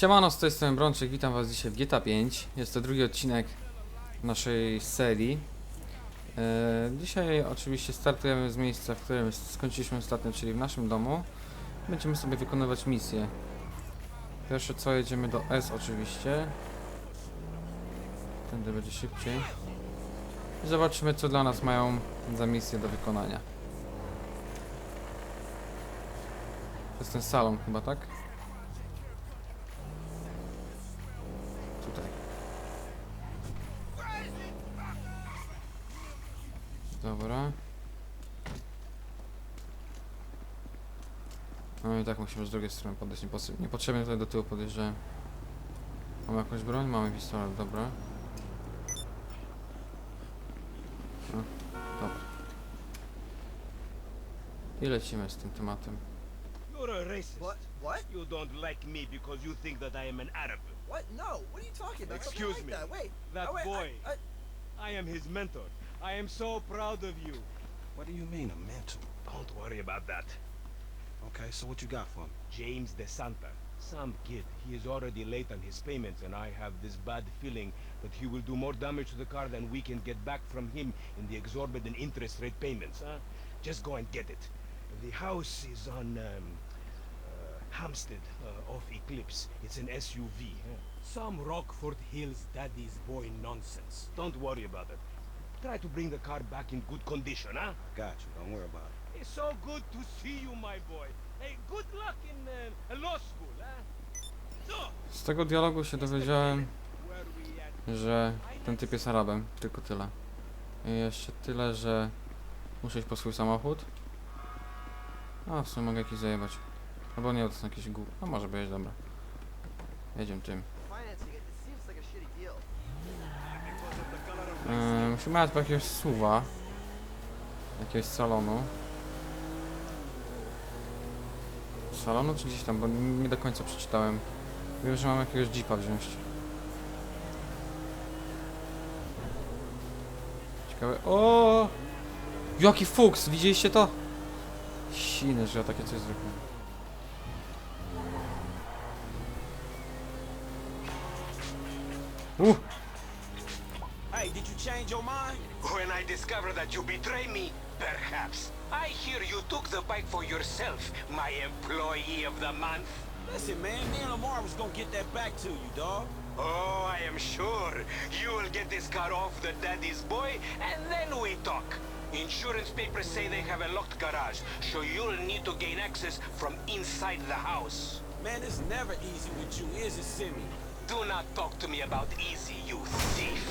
Siemano, z tej strony Brączek, witam was dzisiaj w GTA 5. Jest to drugi odcinek naszej serii. E, dzisiaj oczywiście startujemy z miejsca, w którym skończyliśmy ostatnio, czyli w naszym domu. Będziemy sobie wykonywać misje. Pierwsze co, jedziemy do S oczywiście. Tędy będzie szybciej. I zobaczymy co dla nas mają za misje do wykonania. To jest ten salon chyba, tak? I tak musimy z drugiej strony podejść. Niepotrzebnie, tutaj do tyłu podjeżdżałem. Mamy jakąś broń? Mamy pistolet, dobra. No, dobra. I lecimy z tym tematem. You're a racist. What? What? You don't like me because you think that I am an Arab. What? No. What are you talking about? Excuse like me. That. Wait. That oh, wait, boy. I, I, I am his mentor. I am so proud of you. What do you mean, a mentor? Don't worry about that. Okay, so what you got for me? James DeSanta. Some kid. He is already late on his payments, and I have this bad feeling that he will do more damage to the car than we can get back from him in the exorbitant interest rate payments. Huh? Just go and get it. The house is on um, uh, Hampstead uh, off Eclipse. It's an SUV. huh? Some Rockford Hills daddy's boy nonsense. Don't worry about it. Try to bring the car back in good condition, huh? Got you. Don't worry about it. It's so good to see you, my boy. Hey, good luck in uh, law school, huh? So, Z tego dialogu się dowiedziałem, where we at? że ten typ jest Arabem, tylko tyle. I jeszcze tyle, że muszę iść po swój samochód. A, w sumie mogę jakiś zajebać. Albo nie, to są jakieś góry. No może być, dobra. Jedziemy tym. financing it. It seems like a shitty deal. Yy, musimy jechać po jakiegoś suwa. Jakiegoś salonu. Salonu czy gdzieś tam, bo nie do końca przeczytałem. Wiem, że mam jakiegoś jeepa wziąć. Ciekawe. O! Jaki fuks! Widzieliście to? Siny, że ja takie coś zrobiłem. Uh! Hey, did you change your mind? When I discover that you betray me, perhaps. I hear you took the bike for yourself, my employee of the month. Listen, man, me and Lamar was gonna get that back to you, dog. Oh, I am sure you will get this car off the daddy's boy, and then we talk. Insurance papers say they have a locked garage, so you'll need to gain access from inside the house. Man, it's never easy with you, is it, Simi? Do not talk to me about easy, you thief.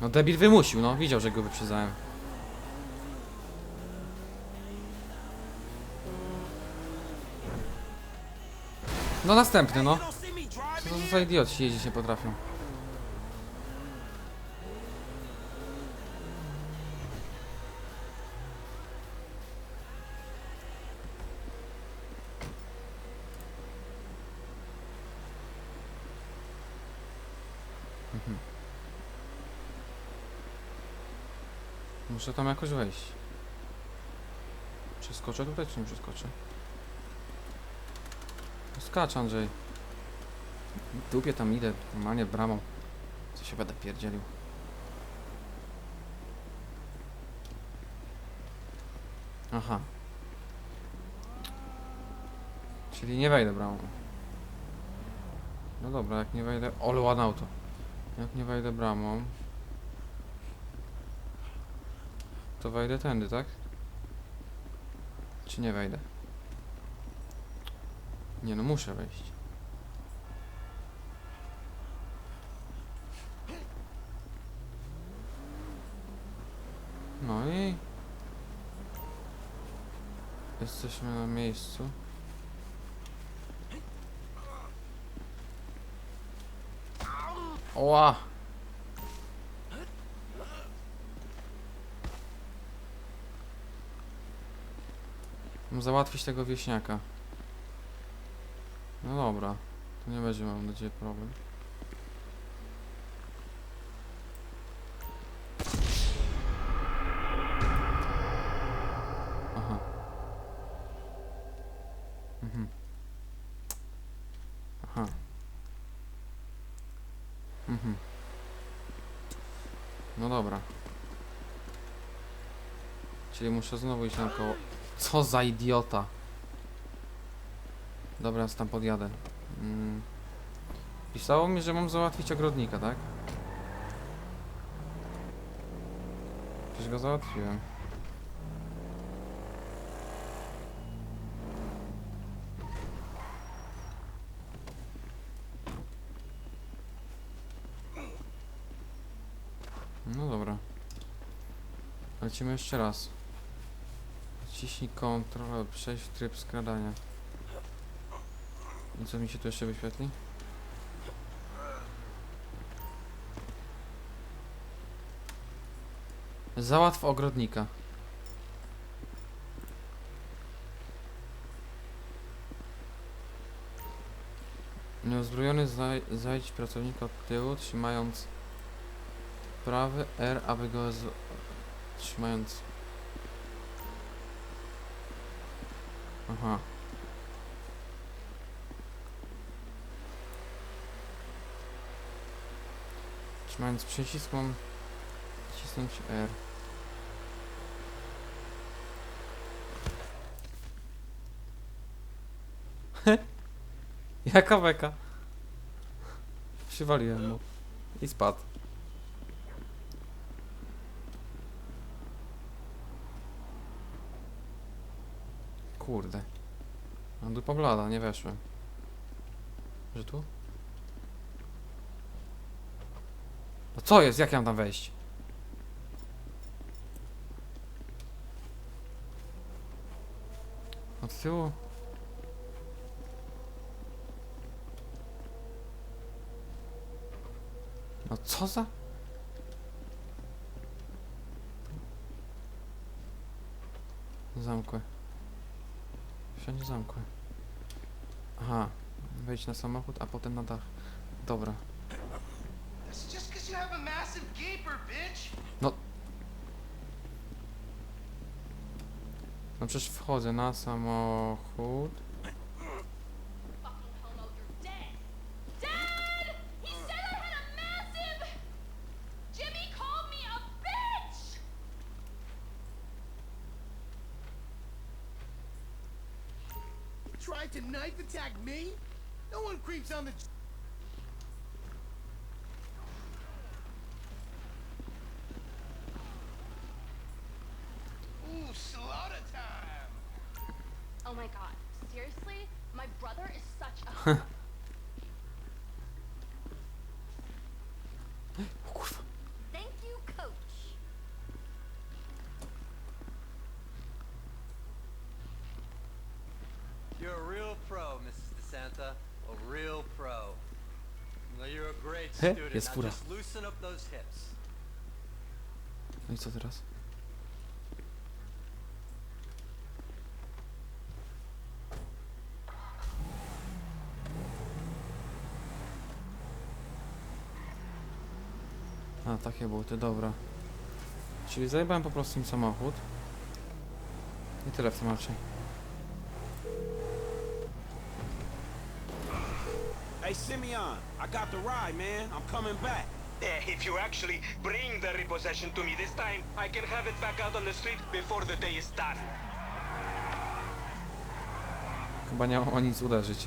No debil wymusił, no. Widział, że go wyprzedzałem. No następny, no. Co to za idioci jeździć nie potrafią. Mhm. Muszę tam jakoś wejść. Przeskoczę tutaj, czy nie przeskoczę? Skacz Andrzej. Dupie tam idę, normalnie bramą. Co się będę pierdzielił. Aha. Czyli nie wejdę bramą. No dobra, jak nie wejdę... Ole, ładne auto. Jak nie wejdę bramą... To wejdę tędy, tak? Czy nie wejdę? Nie no, muszę wejść. No i... Jesteśmy na miejscu. Oła! Załatwić tego wieśniaka. No dobra. To nie będzie, mam nadzieję, problem. Aha. Mhm. Aha. Mhm. No dobra. Czyli muszę znowu iść naokoło. Co za idiota. Dobra, tam podjadę. Mm. Pisało mi, że mam załatwić ogrodnika, tak? Przecież go załatwiłem. No dobra. Lecimy jeszcze raz. Ciśnij Ctrl, przejść w tryb skradania. I co mi się tu jeszcze wyświetli? Załatw ogrodnika. Nieuzbrojony zaj zajdź pracownika od tyłu, trzymając prawy R, aby go trzymając... Aha. Trzymając przycisk mam nacisnąć R. Jaka beka? Przywaliłem mu. I spadł. Kurde. Mam dupa blada, nie weszłem. Że tu? No co jest? Jak ja mam tam wejść? Od tyłu? No co za? Zamkłe. Wszędzie zamkłe. Aha. Wejdź na samochód, a potem na dach. Dobra. should have a massive gaper, bitch. No. No przecież wchodzę na samochód. tried to knife attack me? No one creeps on the He, jest fura. No i co teraz? A, takie buty, dobra. Czyli zajebałem po prostu im samochód. I tyle w temacie. Hey, Simeon, I got the ride, man. I'm coming back. If you actually bring the repossession to me this time, I can have it back out on the street before the day is done. Chyba nie mam o nic uderzyć.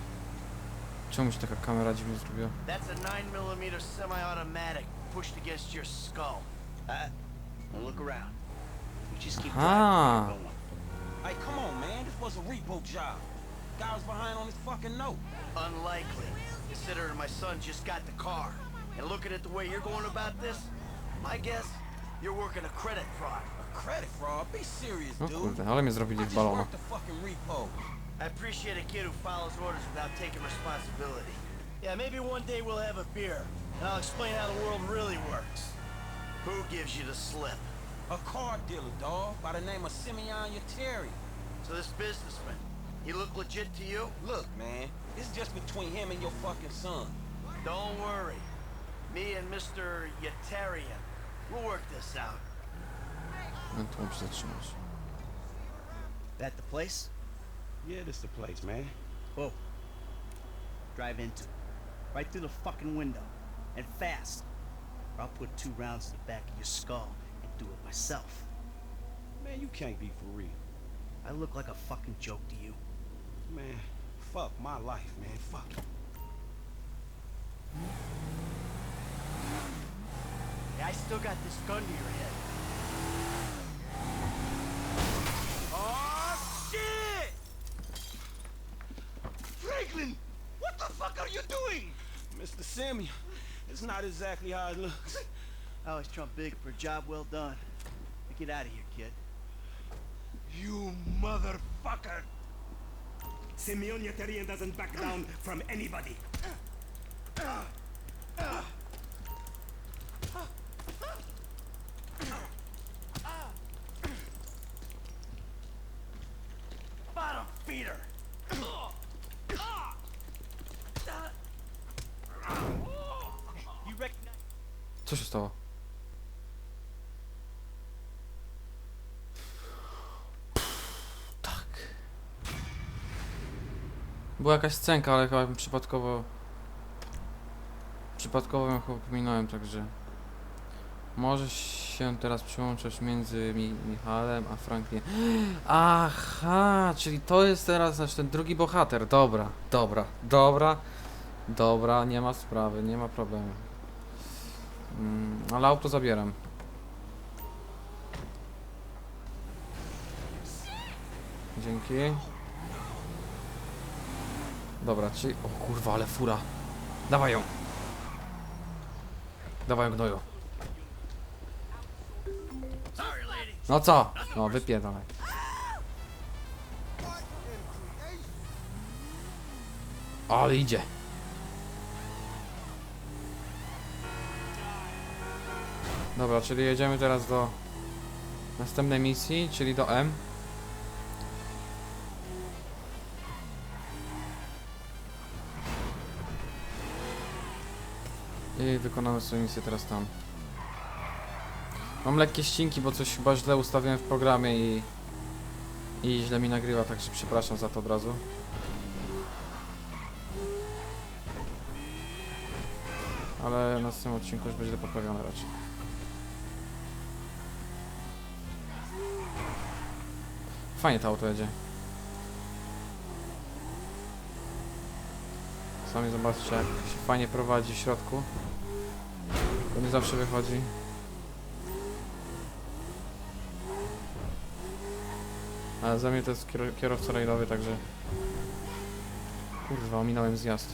Czemu się taka kamera dziwnie zrobiła? That's a 9mm semi-automatic pushed against your skull. Uh, look around. You just keep Ah. driving. Hey, come on, man. This was a repo job. Guy was behind on his fucking note. Unlikely, considering my son just got the car. And looking at the way you're going about this, my guess, you're working a credit fraud. A credit fraud? Be serious, dude. kurde, ale mnie I zrobili w just balona. worked the fucking repo. I appreciate a kid who follows orders without taking responsibility. Yeah, maybe one day we'll have a beer, and I'll explain how the world really works. Who gives you the slip? A car dealer, dawg, by the name of Simeon Yeteri. So this businessman, he look legit to you? Look, man, it's just between him and your fucking son. Don't worry. Me and Mr. Yetarian, we'll work this out. No to muszę zatrzymać. That the place? Yeah, this the place, man. Whoa. drive into it. Right through the fucking window. And fast. Or I'll put two rounds in the back of your skull and do it myself. Man, you can't be for real. I look like a fucking joke to you. Man, fuck my life, man. Fuck. Yeah, I still got this gun to your head. Oh, shit! Franklin! What the fuck are you doing? Mr. Simeon, it's not exactly how it looks. I always trump big for a job well done. Now get out of here, kid. You motherfucker! Simeon Yetarian doesn't back down from anybody. Bottom feeder! You recognize... Co się stało? Była jakaś scenka, ale chyba przypadkowo... Przypadkowo ją chyba pominąłem, także... Może się teraz przyłączać między mi Michałem a Frankiem. Aha, czyli to jest teraz znaczy ten drugi bohater. Dobra, dobra, dobra, dobra, nie ma sprawy, nie ma problemu. Mm, ale auto zabieram. Dzięki. Dobra, czyli... O kurwa, ale fura. Dawaj ją. Dawaj ją gnoju. No co? No wypierdalaj. Ale idzie. Dobra, czyli jedziemy teraz do następnej misji, czyli do M. I wykonamy sobie misję teraz tam. Mam lekkie ścinki, bo coś chyba źle ustawiłem w programie i... I źle mi nagrywa, także przepraszam za to od razu. Ale na tym odcinku już będzie poprawione raczej. Fajnie to auto jedzie. Sami zobaczcie jak się fajnie prowadzi w środku. To nie zawsze wychodzi. Ale za mnie to jest kier kierowca rajdowy, także... Kurwa, ominąłem zjazd.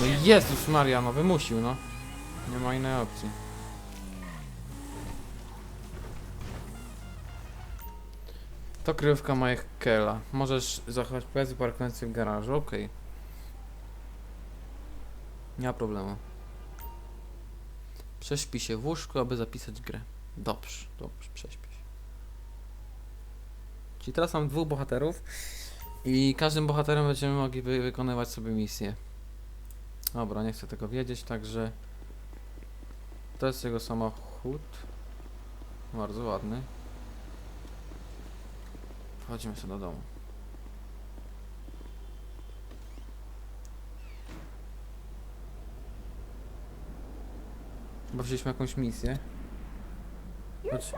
No Jezus Maria, no wymusił, no. Nie ma innej opcji. To kryjówka Michaela. Możesz zachować pojazd parkujący w garażu, okej. Nie ma problemu. Prześpi się w łóżku, aby zapisać grę. Dobrze, dobrze, prześpi się. Czyli teraz mam dwóch bohaterów i każdym bohaterem będziemy mogli wy wykonywać sobie misję. Dobra, nie chcę tego wiedzieć, także to jest jego samochód. Bardzo ładny. Wchodzimy sobie do domu. Bo wzięliśmy jakąś misję. Chodź.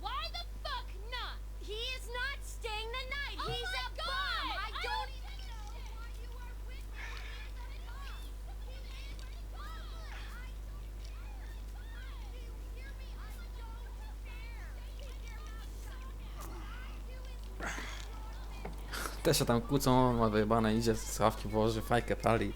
Why the fuck not? He is not staying the night. He's a bum. I don't even know why you are with Też się tam kłócą, ma wyjebane, idzie z sławki, włoży fajkę, pali.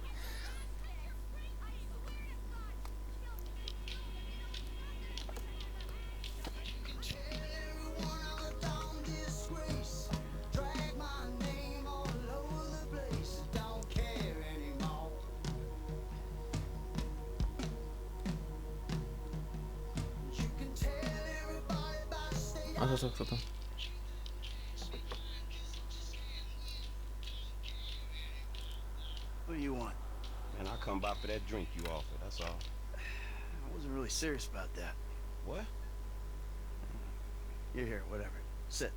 You offered, that's all. I wasn't really serious about that. What? Here, here, whatever. Sit.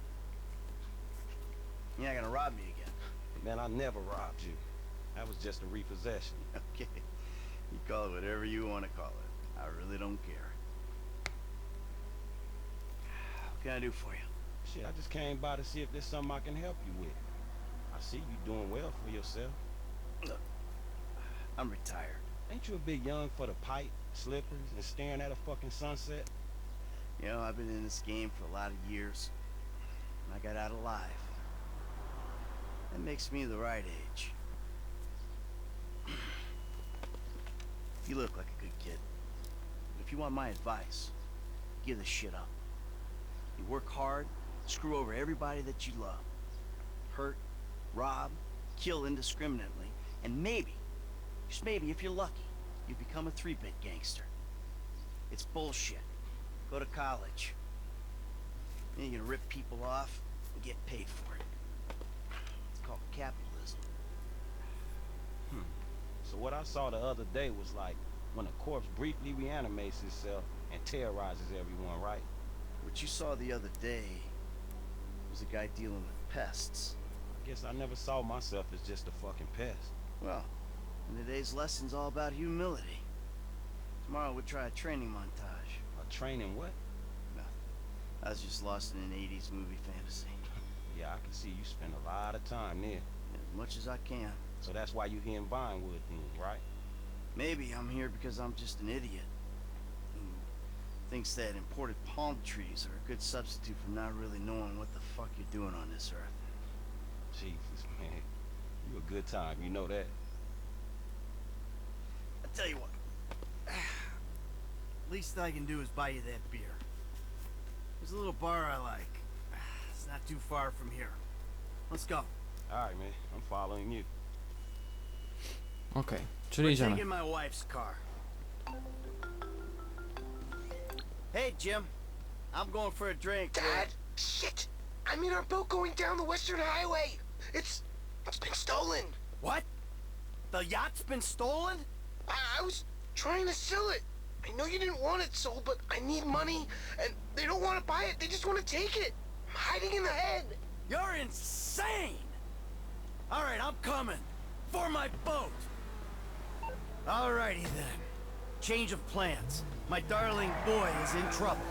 You're not gonna rob me again. Man, I never robbed you. That was just a repossession. Okay. You call it whatever you want to call it. I really don't care. What can I do for you? Shit, I just came by to see if there's something I can help you with. I see you doing well for yourself. Look, I'm retired. Ain't you a bit young for the pipe, slippers, and staring at a fucking sunset? You know, I've been in this game for a lot of years. And I got out alive. That makes me the right age. you look like a good kid. But if you want my advice, give this shit up. You work hard, screw over everybody that you love. Hurt, rob, kill indiscriminately, and maybe, just maybe if you're lucky, you become a three-bit gangster. It's bullshit. Go to college. Then you're gonna rip people off and get paid for it. It's called capitalism. Hmm. So what I saw the other day was like when a corpse briefly reanimates itself and terrorizes everyone, right? What you saw the other day was a guy dealing with pests. I guess I never saw myself as just a fucking pest. Well, and today's lesson's all about humility. Tomorrow we'll try a training montage. A training what? I was just lost in an 80s movie fantasy. Yeah, I can see you spend a lot of time there. As much as I can. So that's why you're here in Vinewood then, right? Maybe I'm here because I'm just an idiot who thinks that imported palm trees are a good substitute for not really knowing what the fuck you're doing on this earth. Jesus, man. You a good time, you know that. I tell you what. Least I can do is buy you that beer. There's a little bar I like. It's not too far from here. Let's go. Alright, man. I'm following you. Okej, czyli We're idziemy. taking my wife's car. Hey, Jim. I'm going for a drink. with- Dad, shit! I'm in our boat going down the Western Highway. It's it's been stolen. What? The yacht's been stolen? I, I was trying to sell it. I know you didn't want it sold, but I need money, and they don't want to buy it. They just want to take it. I'm hiding in the head. You're insane! All right, I'm coming. For my boat. Alrighty then. Change of plans. My darling boy is in trouble.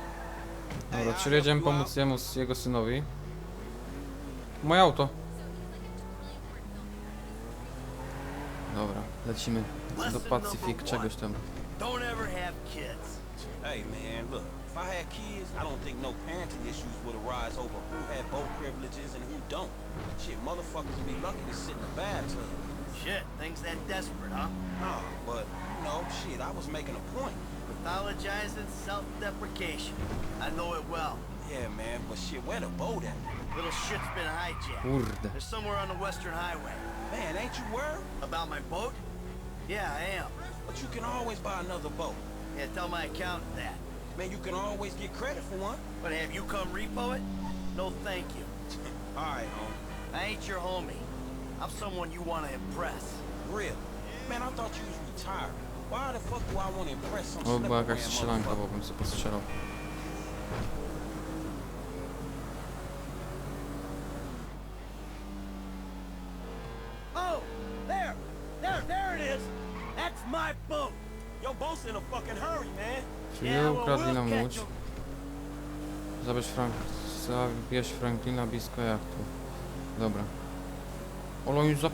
Dobra, czyli jedziemy pomóc jemu, z jego synowi. Moje auto. Dobra, lecimy do Pacyfik, czegoś tam. Don't ever have kids. Hey man, look, if I had kids, I don't think no parenting issues would arise over who had boat privileges and who don't. Shit, motherfuckers would be lucky to sit in the bathtub. Shit, things that desperate, huh? Nah, but, you know, shit, I was making a point. Pathologizing self-deprecation. I know it well. Yeah, man, but shit, where the boat at? Little shit's been hijacked. Kurde. They're somewhere on the Western Highway. Man, ain't you worried? About my boat? Yeah, I am. But you can always buy another boat. Yeah, tell my accountant that. Man, you can always get credit for one. But have you come repo it? No, thank you. Alright, homie. I ain't your homie. I'm someone you want to impress. Real. Man, I thought you was retired. Why the fuck do I want to impress some O, była jakaś slippery strzelanka, motherfucker? bo bym sobie postrzelał. Czyli ukradli nam łódź. Zabierz Frank... Zabierz Franklina blisko jachtu. Dobra. Olo już za...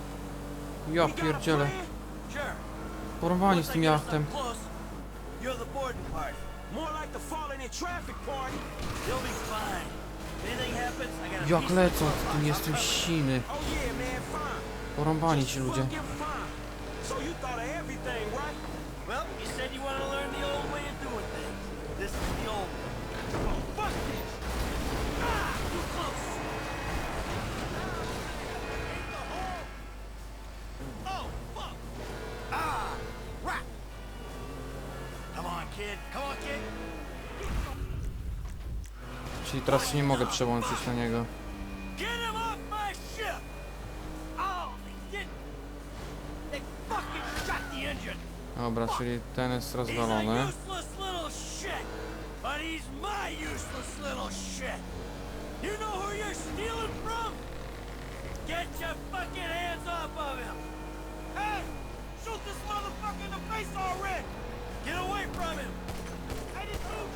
Ja pierdzielę. Porwani z tym jachtem. Jak lecą, fuck. jestem siny. Oh. Porąbani ci ludzie. Right? Well, you said you want to learn the old way of doing things. This is the old way. Oh, fuck this. Ah, too close. Oh, fuck! Ah, rat! Come on, kid. Come on, kid. Czyli teraz nie mogę przełączyć na niego.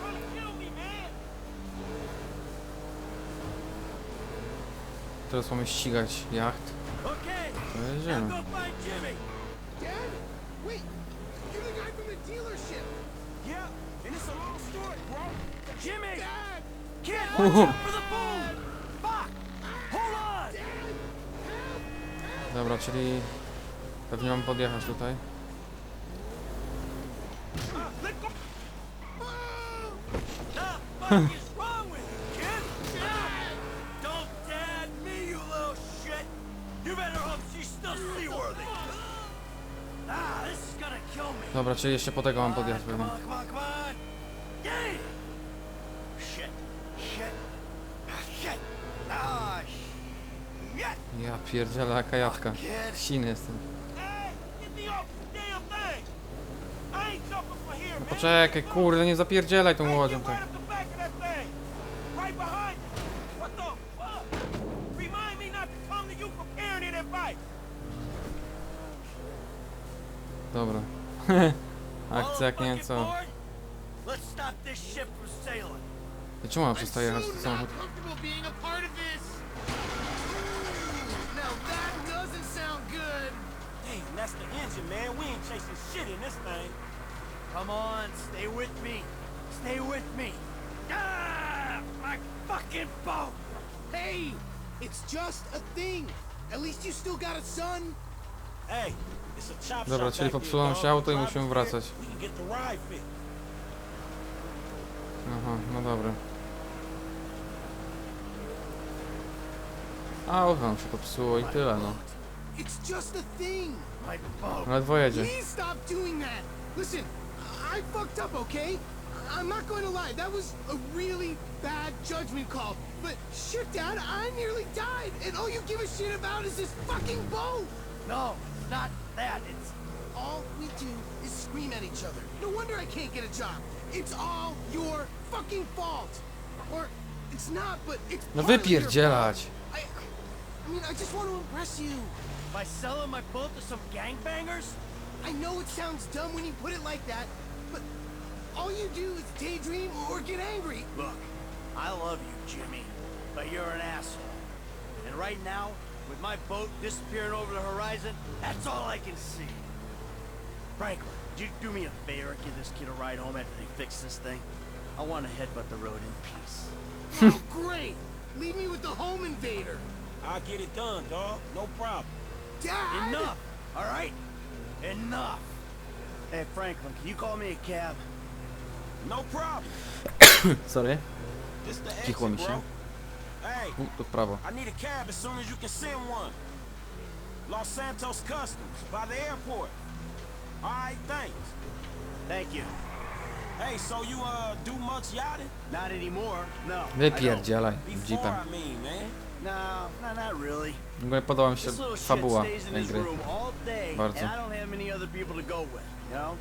Trying to kill me, man. Teraz mamy ścigać jacht. To jedziemy. Dealership! Yeah, and it's a long story, bro. Jimmy! Dad! Kid, watch out for the boom! Fuck! Hold on! Dobra, czyli pewnie mam podjechać tutaj. Dobra, czyli jeszcze po tego mam come pewnie. Ja pierdzielę, jaka jawka. Siny jestem. Man! Poczekaj, kurde, nie zapierdzielaj tą łodzią tak. Of this! Now that doesn't sound good! Hey, that's the engine, man. We ain't chasing shit in this thing. Come on, stay with me. Stay with me. Ah, my fucking boat! Hey! It's just a thing! At least you still got a son! Hey, it's a chop Dobra, czyli popsuło się auto i musimy us wracać. Aha, no dobra. Auto nam się popsuło i tyle no. It's just a thing! My boat. Ledwo jedzie. Please stop doing that! Listen, I fucked up, okay? I'm not going to lie, that was a really bad judgment call. But shit, Dad, I nearly died, and all you give a shit about is this fucking boat! No, it's not that. It's All we do is scream at each other. No wonder I can't get a job. It's all your fucking fault. Or it's not, but it's No partly your wypierdzielać. fault. I, I mean, I just want to impress you. by selling my boat to some gangbangers. I know it sounds dumb when you put it like that, but all you do is daydream or get angry. Look, I love you, Jimmy, but you're an asshole. And right now, with my boat disappearing over the horizon, that's all I can see. Franklin, could you do me a favor and give this kid a ride home after they fix this thing? I want to headbutt the road in peace. Oh, great! Leave me with the home invader. I'll get it done, dog. No problem. Dad! Enough! All right? Enough! Hey, Franklin, can you call me a cab? No problem. Sorry. This the Cichło mi exit, się. bro. Hey, U, w prawo. I need a cab as soon as you can send one. Los Santos Customs, by the airport. All right, thanks. Thank you. Hey, so you uh do much yachting? Not anymore. No. Wypierdzielaj jeepem. I mean, man. No, no, not really. W ogóle podoba mi się This little shit fabuła stays in tej his gry. room all day, Bardzo. and I don't have many other people to go with, you know?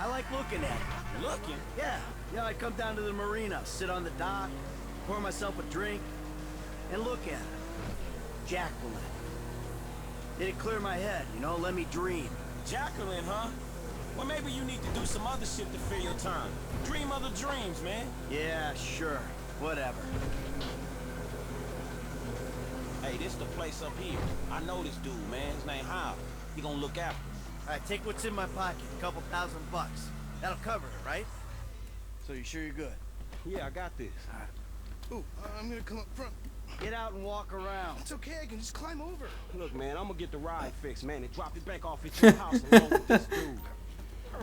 I like looking at it. Looking. Yeah, know, I come down to the marina, sit on the dock, pour myself a drink, and look at it. Jacqueline. Did It'd clear my head, you know, let me dream. Jacqueline, huh? Well, maybe you need to do some other shit to fill your time. Dream other dreams, man. Yeah, sure, whatever. Hey, this the place up here. I know this dude, man. His name Howard. He gonna look after us. All right, take what's in my pocket, a couple thousand bucks. That'll cover it, right? So you sure you're good? Yeah, I got this. Ooh, uh, I'm gonna come up front. Get out and walk around. It's okay, I can just climb over. Look, man, I'm gonna get the ride fixed, man, and drop it back off at your house along with this dude.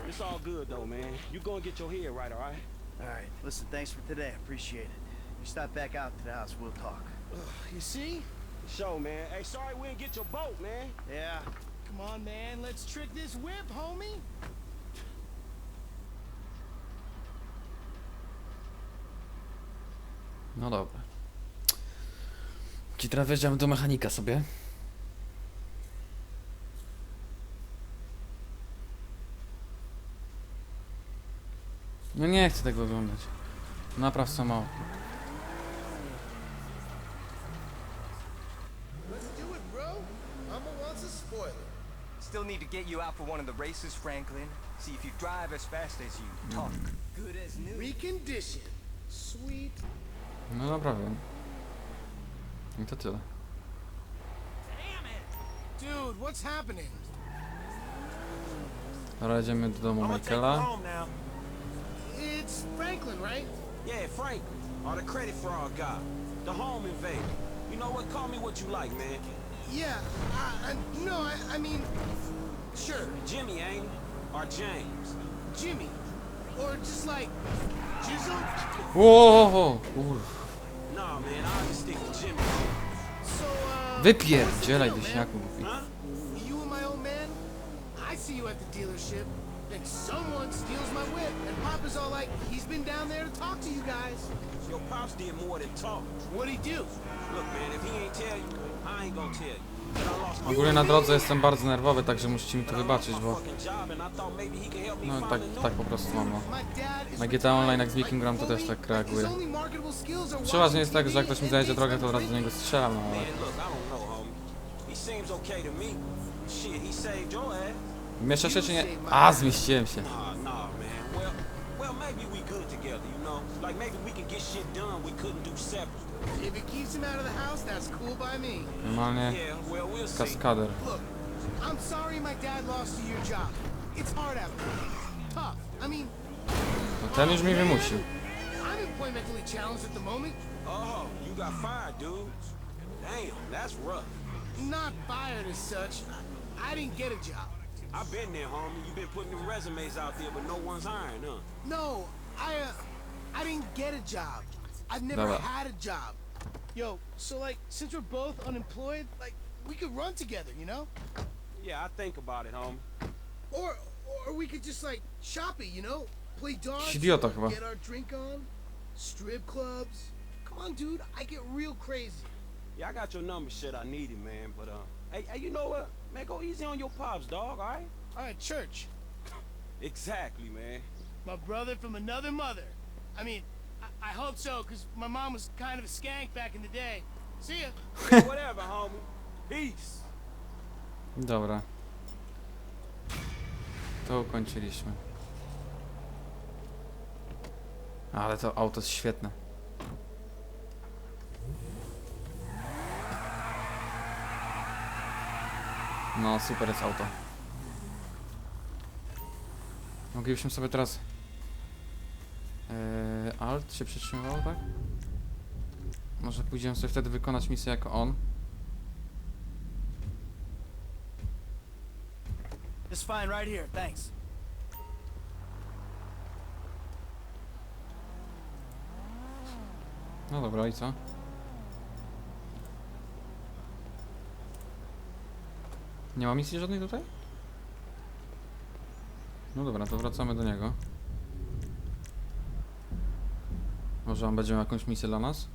It's all good though, man. You gonna get your head right, all right? All right, listen, thanks for today. I appreciate it. You stop back out to the house, we'll talk. You see? Show, man. Hey, sorry we didn't get your boat, man. Yeah, Come on, man, let's trick this whip, homie. No dobra. Ci teraz wjeżdżamy do mechanika sobie. No nie chcę tego oglądać. Napraw samochód. Still need to get you out for one of the races, Franklin. See if you drive as fast as you talk. Good as new. Recondition. Sweet. No naprawiam. I to tyle. Dude, what's happening? Teraz jedziemy do domu I'm gonna take you Michaela. home now. It's Franklin, right? Yeah, Franklin, or the credit fraud guy, the home invader. You know what? Call me what you like, man. Yeah. I, I, no, I, I mean, sure, Jimmy, ain't it? Or James. Jimmy, or just like Jizzle. Ło, uff. Nah, man, I'll just stick with Jimmy. So, uh, Wypierdzielaj what's the deal, wieśniaku mówi. Huh? You and my old man. I see you at the dealership. Then someone steals my whip, and Papa's all like, he's been down there to talk to you guys. Your pops did more than talk. What'd he do? Look, man, if he ain't tell you, I ain't gonna tell you. Ogólnie na drodze jestem bardzo nerwowy, także musicie mi to wybaczyć, bo could no tak, tak po prostu mam. No. Na GTA Online jak z Viking gram to też tak are Przeważnie jest tak, że jak ktoś mi zajedzie drogę, to od razu do niego strzelam, no ale... Mieszczę się czy nie? A, zmieściłem się. Well, maybe we good together, you know? Like maybe we can get shit done we couldn't do separate. If it keeps him out of the house, that's cool by me. Normalnie Yeah, well, we'll see. kaskader. Look, I'm sorry my dad lost you your job. It's hard out there. Tough. I mean, No ten już mnie wymusił. I'm employmentally challenged at the moment. Oh, you got fired, dude. Damn, that's rough. Not fired as such. I didn't get a job. I've been there, homie. You've been putting them resumes out there, but no one's hiring, huh? No, I uh, I didn't get a job. I've never Dobra. had a job. Yo, so like, since we're both unemployed, like, we could run together, you know? Yeah, I think about it, homie. Or, or we could just like shop it, you know? Play darts, Idiota or chyba. get our drink on, strip clubs. Come on, dude, I get real crazy. Yeah, I got your number, shit. I need it, man. But uh, hey, hey, you know what? Man, go easy on your pops, dog. All right? All right, church. Exactly, man. My brother from another mother. I mean, I, hope so, because my mom was kind of a skank back in the day. See ya. Yeah, whatever, homie. Peace. Dobra. To ukończyliśmy. Ale to auto jest świetne. No, super jest auto. Moglibyśmy sobie teraz... Yy, alt się przytrzymywał, tak? Może pójdziemy sobie wtedy wykonać misję jako on. It's fine right here, thanks. No dobra, i co? Nie ma misji żadnej tutaj? No dobra, to wracamy do niego. Może on będzie miał jakąś misję dla nas?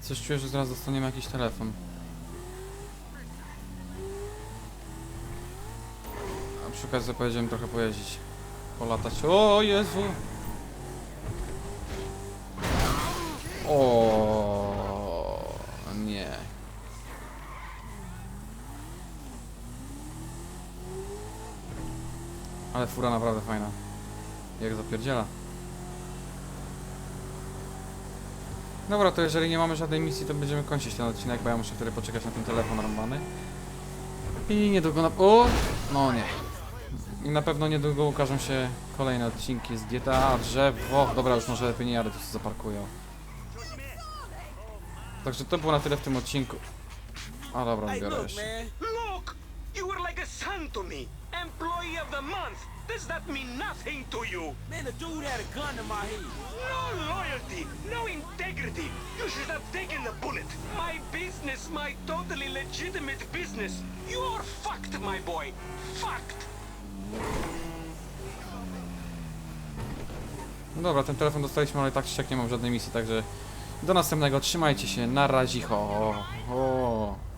Coś czuję, że zaraz dostaniemy jakiś telefon. A przy okazji pojedziemy trochę pojeździć. Polatać. O Jezu! O nie. Ale fura naprawdę fajna. Jak zapierdziela. Dobra, to jeżeli nie mamy żadnej misji, to będziemy kończyć ten odcinek, bo ja muszę wtedy poczekać na ten telefon rąbany. I niedługo na... O! No nie. I na pewno niedługo ukażą się kolejne odcinki z GTA, drzewo. Dobra, już może lepiej nie jadę, to się zaparkują. Także to było na tyle w tym odcinku. A dobra, biorę jeszcze. Employee of the month! Does that mean nothing to you? Man, the dude had a gun to my head. No loyalty, no integrity. You should have taken the bullet. My business, my totally legitimate business. You're fucked, my boy. Fucked. No dobra, ten telefon dostaliśmy, ale tak czy siak nie mam żadnej misji, także do następnego. Trzymajcie się, na razie. O, o.